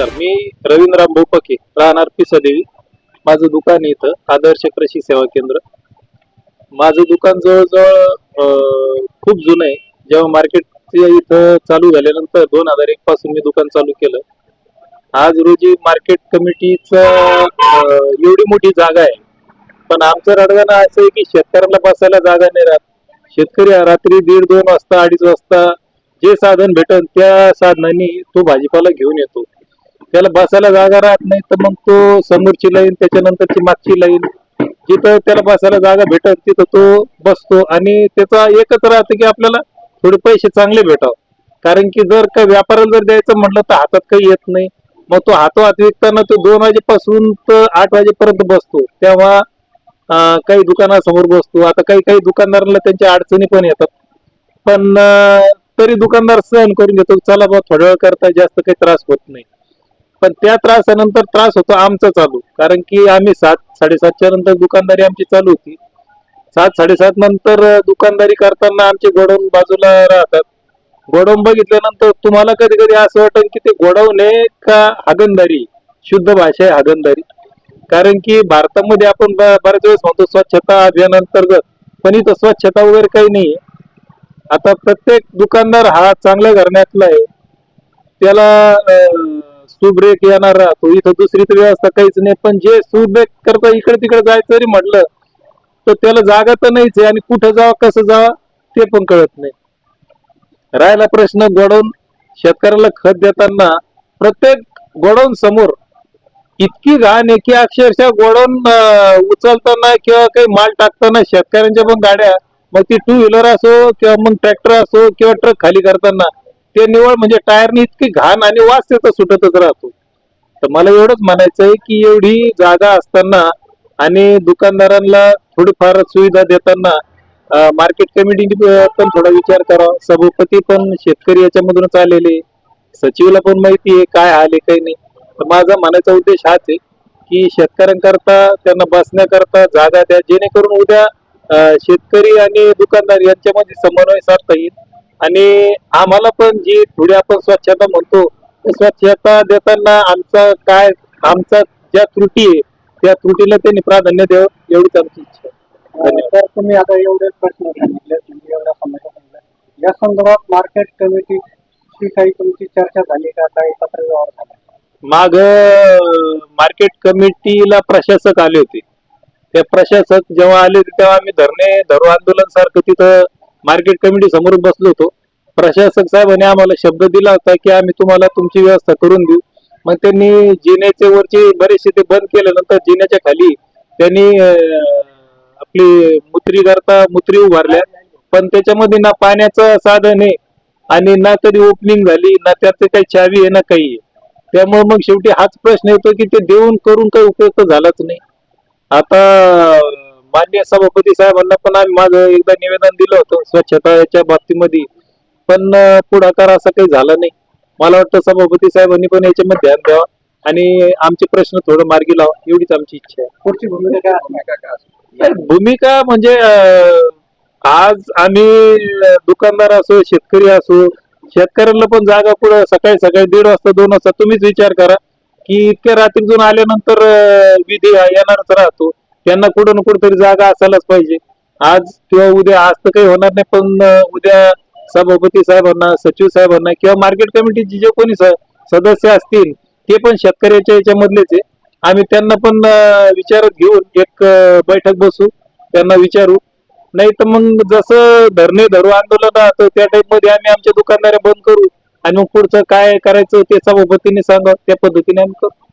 नमस्कार मी रवींद्रराम बोपके राहणार पिसादेवी. माझं दुकान इथं आदर्श कृषी सेवा केंद्र. माझं दुकान जवळजवळ खूप जुनं आहे. जेव्हा मार्केट इथं चालू झाल्यानंतर दोन हजार एक पासून मी दुकान चालू केलं. आज रोजी मार्केट कमिटीचं एवढी मोठी जागा आहे. पण आमचं रडगाणं असं आहे की शेतकऱ्याला बसायला जागा नाही राहत. शेतकरी रात्री दीड दोन वाजता अडीच वाजता जे साधन भेटन त्या साधनांनी तो भाजीपाला घेऊन येतो. त्याला बसायला जागा राहत नाही तर मग तो समोरची लाईन त्याच्यानंतरची मागची लाईन. जिथं त्याला बसायला जागा भेटत तिथं तो बसतो आणि त्याचा एकच राहतं की आपल्याला थोडे पैसे चांगले भेटाव. कारण की जर का व्यापाराला जर द्यायचं म्हटलं तर हातात काही येत नाही. मग तो हातोहात विकताना तो दोन वाजेपासून तर आठ वाजेपर्यंत बसतो. तेव्हा काही दुकानासमोर बसतो. आता काही काही दुकानदारांना त्यांच्या अडचणी पण येतात. पण तरी दुकानदार सहन करून घेतो चला बा थोड्या वेळ करता जास्त काही त्रास होत नाही. पण त्या त्रासानंतर त्रास होतो आमचा चालू. कारण की आम्ही सात साडेसातच्या नंतर दुकानदारी आमची चालू होती. सात साडेसात नंतर दुकानदारी करताना आमचे गोडाऊन बाजूला राहतात. गोडाऊन बघितल्यानंतर तुम्हाला कधी कधी असं वाटतं की ते गोडाऊन आहे का हागणदारी शुद्ध भाषा आहे हागणदारी कारण की भारतामध्ये आपण ब- बऱ्याच वेळेस म्हणतो स्वच्छता अभियानांतर्गत. पण इथं स्वच्छता वगैरे काही नाही आता प्रत्येक दुकानदार हा चांगल्या घराण्यातला आहे. त्याला सुब्रेक येणार तो इथं दुसरी तर व्यवस्था काहीच नाही. पण जे सुब्रेक करता इकडे तिकडे जायचं जरी म्हटलं तर त्याला जागा तर नाहीच आहे आणि कुठं जावं कसं जावं ते पण कळत नाही. राहिला प्रश्न गोडाऊन शेतकऱ्याला खत देताना प्रत्येक गोडाऊन समोर इतकी घाण आहे की अक्षरशः गोडाऊन उचलताना किंवा काही माल टाकताना शेतकऱ्यांच्या पण गाड्या मग ती टू व्हीलर असो किंवा मग ट्रॅक्टर असो किंवा ट्रक खाली करताना ते निवळ म्हणजे टायरनी इतकी घाण आणि वास त्याचा सुटतच राहतो. तर मला एवढंच म्हणायचं आहे की एवढी जागा असताना आणि दुकानदारांना थोडीफार सुविधा देताना मार्केट कमिटीने पण थोडा विचार करावा सभापती पण शेतकरी याच्यामधूनच आलेले सचिवला पण माहिती आहे काय आले काही नाही. तर माझा म्हणायचा उद्देश हाच आहे की शेतकऱ्यांकरता त्यांना बसण्याकरता जागा द्या जेणेकरून उद्या शेतकरी आणि दुकानदार यांच्यामध्ये समन्वय साधता येईल. आणि आम्हाला पण जी थोडी आपण स्वच्छता म्हणतो स्वच्छता देताना आमचा काय आमचा ज्या त्रुटी आहे त्या त्रुटीला त्यांनी प्राधान्य द्यावं एवढीच आमची इच्छा आहे. तर तुम्ही आता एवढे प्रश्न सांगितले म्हणजे एवढ्या समस्या सांगितल्या या संदर्भात मार्केट कमिटीची काही तुमची चर्चा झाली का? काही पत्र व्यवहार झाला माग मार्केट कमिटीला प्रशासक आले होते. ते प्रशासक जेव्हा आले तेव्हा आम्ही धरणे धरू आंदोलन सारखं तिथं मार्केट कमिटी समोर बसलो होतो. प्रशासक साहेबांनी आम्हाला शब्द दिला होता की आम्ही तुम्हाला तुमची व्यवस्था करून देऊ. मग त्यांनी जिन्याचे वरचे बरेचसे ते बंद केल्यानंतर जिन्याच्या खाली त्यांनी आपली मुत्री करता मुत्री उभारल्या. पण त्याच्यामध्ये ना पाण्याचं साधन आहे आणि ना कधी ओपनिंग झाली ना त्याचे काही चावी आहे ना काही आहे. त्यामुळे मग शेवटी हाच प्रश्न येतो की ते देऊन करून काही उपयोग झालाच नाही. आता मान्य सभापती साहेबांना पण आम्ही माझं एकदा निवेदन दिलं होतं स्वच्छता याच्या बाबतीमध्ये. पण पुढाकार असा काही झाला नाही. मला वाटतं सभापती साहेबांनी पण याच्यामध्ये ध्यान द्यावं आणि आमचे प्रश्न थोडं मार्गी लावा एवढीच आमची इच्छा आहे. पुढची भूमिका? काय भूमिका म्हणजे आज आम्ही दुकानदार असो शेतकरी असो शेतकऱ्यांना पण जागा पुढे सकाळी सकाळी दीड वाजता दोन वाजता तुम्हीच विचार करा की इतक्या रात्रीतून आल्यानंतर विधी येणारच राहतो. त्यांना कुठं ना कुठं तरी जागा असायलाच पाहिजे. आज किंवा उद्या आज तर काही होणार नाही पण उद्या सभापती साहेबांना सचिव साहेबांना किंवा मार्केट कमिटीचे जे कोणी स- सदस्य असतील ते पण शेतकऱ्याच्या याच्यामधलेच आहे. आम्ही त्यांना पण विचारत घेऊन एक बैठक बसू त्यांना विचारू. नाही तर मग जसं धरणे धरू आंदोलन राहतं त्या टाईपमध्ये आम्ही आमच्या दुकानदाऱ्या बंद करू. आणि मग पुढचं काय करायचं ते सभापतींनी सांगा त्या पद्धतीने आम्ही करू.